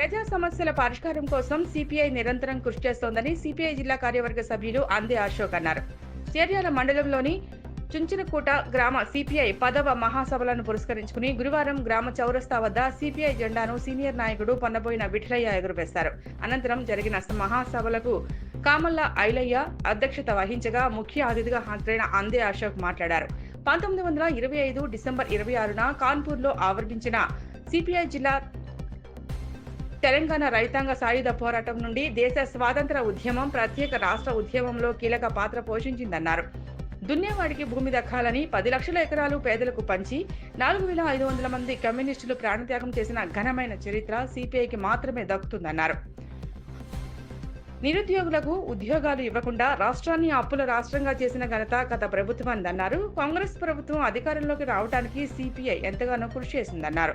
ప్రజా సమస్యల పరిష్కారం కోసం సిపిఐ నిరంతరం కృషి చేస్తోందని సిపిఐ జిల్లా కార్యవర్గ సభ్యులు అందే అశోక్ అన్నారు. చేర్యాల మండలంలోని చుంచినకూట గ్రామ సిపిఐ పదవ మహాసభలను పురస్కరించుకుని గురువారం గ్రామ చౌరస్తా వద్ద సిపిఐ జెండాను సీనియర్ నాయకుడు పొన్నబోయిన విఠలయ్య ఎగురవేశారు. అనంతరం జరిగిన మహాసభలకు కామల్ల ఐలయ్య అధ్యక్షత వహించగా ముఖ్య అతిథిగా హాజరైన అందే అశోక్ మాట్లాడారు. పంతొమ్మిది వందల ఇరవై ఐదు డిసెంబర్ ఇరవై ఆరున కాన్పూర్లో ఆవరించిన సిపిఐ జిల్లా తెలంగాణ రైతాంగ సాయుధ పోరాటం నుండి దేశ స్వాతంత్ర ఉద్యమం ప్రత్యేక రాష్ట్ర ఉద్యమంలో కీలక పాత్ర పోషించిందన్నారు. దున్నేవాడికి భూమి దక్కాలని పది లక్షల ఎకరాలు పేదలకు పంచి నాలుగు వేల ఐదు వందల మంది కమ్యూనిస్టులు ప్రాణత్యాగం చేసిన ఘనమైన చరిత్ర సిపిఐకి మాత్రమే దక్కుతుందన్నారు. నిరుద్యోగులకు ఉద్యోగాలు ఇవ్వకుండా రాష్ట్రాన్ని అప్పుల రాష్ట్రంగా చేసిన ఘనత గత ప్రభుత్వం అందన్నారు. కాంగ్రెస్ ప్రభుత్వం అధికారంలోకి రావడానికి సిపిఐ ఎంతగానో కృషి చేసిందన్నారు.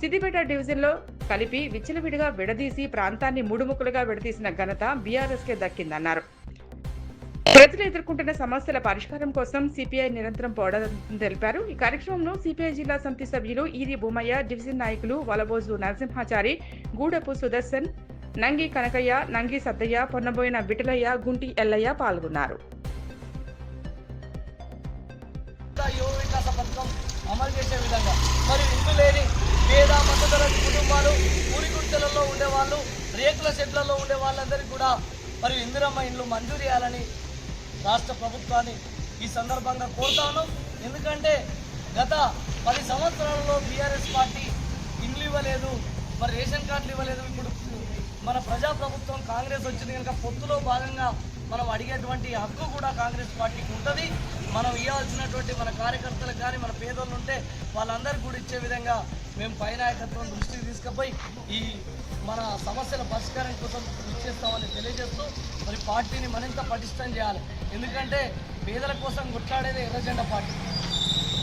సిద్దిపేట డివిజన్లో కలిపి విచ్చలవిడిగా విడదీసి ప్రాంతాన్ని మూడుముక్కలుగా విడదీసిన ఘనత బీఆర్ఎస్కే దక్కిందన్నారు. ప్రజలు ఎదుర్కొంటున్న సమస్యల పరిష్కారం కోసం సిపిఐ నిరంతరం పోరాడుతుందని తెలిపారు. ఈ కార్యక్రమంలో సిపిఐ జిల్లా సమితి సభ్యులు ఈరి భూమయ్య డివిజన్ నాయకులు వలబోజు నరసింహాచారి గూడపు సుదర్శన్ నంగి కనకయ్య నంగి సద్దయ్య పొన్నబోయిన విటలయ్య గుంటి ఎల్లయ్య పాల్గొన్నారు. రేకుల షెడ్లలో ఉండే వాళ్ళందరికీ కూడా మరి ఇందిరమ్మ ఇండ్లు మంజూరు చేయాలని రాష్ట్ర ప్రభుత్వాన్ని ఈ సందర్భంగా కోరుతాను ఎందుకంటే గత పది సంవత్సరాలలో బీఆర్ఎస్ పార్టీ ఇండ్లు ఇవ్వలేదు మరి రేషన్ కార్డులు ఇవ్వలేదు. ఇప్పుడు మన ప్రజాప్రభుత్వం కాంగ్రెస్ వచ్చింది కనుక పొత్తులో భాగంగా మనం అడిగేటువంటి హక్కు కూడా కాంగ్రెస్ పార్టీకి ఉంటుంది. మనం ఇవ్వాల్సినటువంటి మన కార్యకర్తలకు కానీ మన పేదోళ్ళు ఉంటే వాళ్ళందరికీ కూడా ఇచ్చే విధంగా మేము పై నాయకత్వం దృష్టికి తీసుకుపోయి ఈ మన సమస్యల పరిష్కారం కోసం ఇచ్చేస్తామని చేస్తామని తెలియజేస్తూ మరి పార్టీని మరింత పటిష్టం చేయాలి. ఎందుకంటే పేదల కోసం కొట్లాడేది ఎర్రజెండ పార్టీ.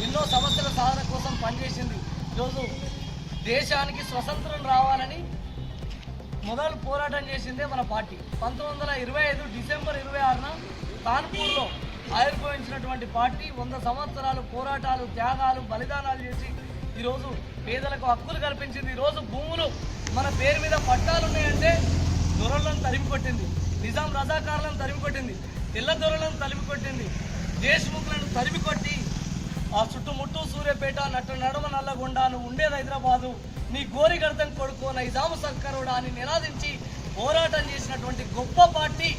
ఎన్నో సమస్యల సాధన కోసం పనిచేసింది. ఈరోజు దేశానికి స్వతంత్రం రావాలని మొదలు పోరాటం చేసిందే మన పార్టీ. పంతొమ్మిది వందల ఇరవై ఐదు డిసెంబర్ ఇరవై ఆరున కాన్పూర్లో ఆవిర్భవించినటువంటి పార్టీ వంద సంవత్సరాలు పోరాటాలు త్యాగాలు బలిదానాలు చేసి ఈరోజు పేదలకు హక్కులు కల్పించింది. ఈరోజు భూములు మన పేరు మీద పట్టాలు ఉన్నాయంటే దొరలను తరిమి కొట్టింది. నిజాం రజాకారులను తరిమి కొట్టింది. తెల్ల దొరలను తరిమి కొట్టింది. దేశముఖులను తరిమి కొట్టి ఆ చుట్టుముట్టు సూర్యపేట నట్ట నడమ నల్లగొండ నువ్వు ఉండేది హైదరాబాదు. నీ గోరిగర్దన్ కొడుకు నైజాము సర్కారుడా అని నినాదించి పోరాటం చేసినటువంటి గొప్ప పార్టీ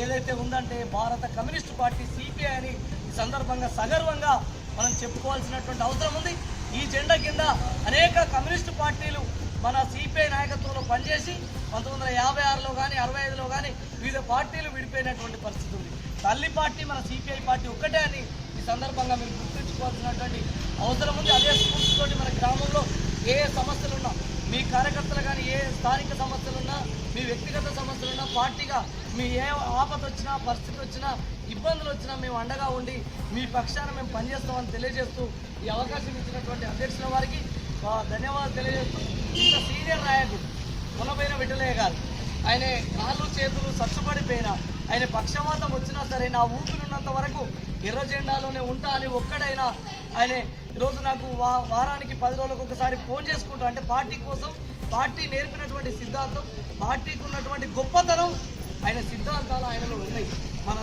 ఏదైతే ఉందంటే భారత కమ్యూనిస్ట్ పార్టీ సిపిఐ అని ఈ సందర్భంగా సగర్వంగా మనం చెప్పుకోవాల్సినటువంటి అవసరం ఉంది. ఈ జెండా కింద అనేక కమ్యూనిస్టు పార్టీలు మన సిపిఐ నాయకత్వంలో పనిచేసి పంతొమ్మిది వందల యాభై ఆరులో కానీ అరవై ఐదులో కానీ వివిధ పార్టీలు విడిపోయినటువంటి పరిస్థితి ఉంది. తల్లి పార్టీ మన సిపిఐ పార్టీ ఒక్కటే అని ఈ సందర్భంగా మీరు గుర్తుంచుకోవాల్సినటువంటి అవసరం ఉంది. అదే స్ఫూర్తితోటి మన గ్రామంలో ఏ ఏ సమస్యలు ఉన్నా మీ కార్యకర్తలు కానీ ఏ స్థానిక సమస్యలున్నా మీ వ్యక్తిగత సమస్యలున్నా పార్టీగా మీ ఏ ఆపద వచ్చినా పరిస్థితి వచ్చినా ఇబ్బందులు వచ్చినా మేము అండగా ఉండి మీ పక్షాన మేము పనిచేస్తామని తెలియజేస్తూ ఈ అవకాశం ఇచ్చినటువంటి అధ్యక్షుల వారికి ధన్యవాదాలు తెలియజేస్తూ ఇంత సీనియర్ నాయకుడు కొనబోయిన విఠలయ్య గారు. ఆయన కాళ్ళు చేతులు సచ్చుపడిపోయినా ఆయన పక్షవాతం వచ్చినా సరే నా ఊపిరిన్నంత వరకు ఎర్ర జెండాలోనే ఉంటా అని ఒక్కడైనా ఆయన ఈరోజు నాకు వా వారానికి పది రోజులకు ఒకసారి ఫోన్ చేసుకుంటా. అంటే పార్టీ కోసం పార్టీ నేర్పినటువంటి సిద్ధాంతం పార్టీకి ఉన్నటువంటి గొప్పతనం ఆయన సిద్ధాంతాలు ఆయనలో ఉన్నాయి. మన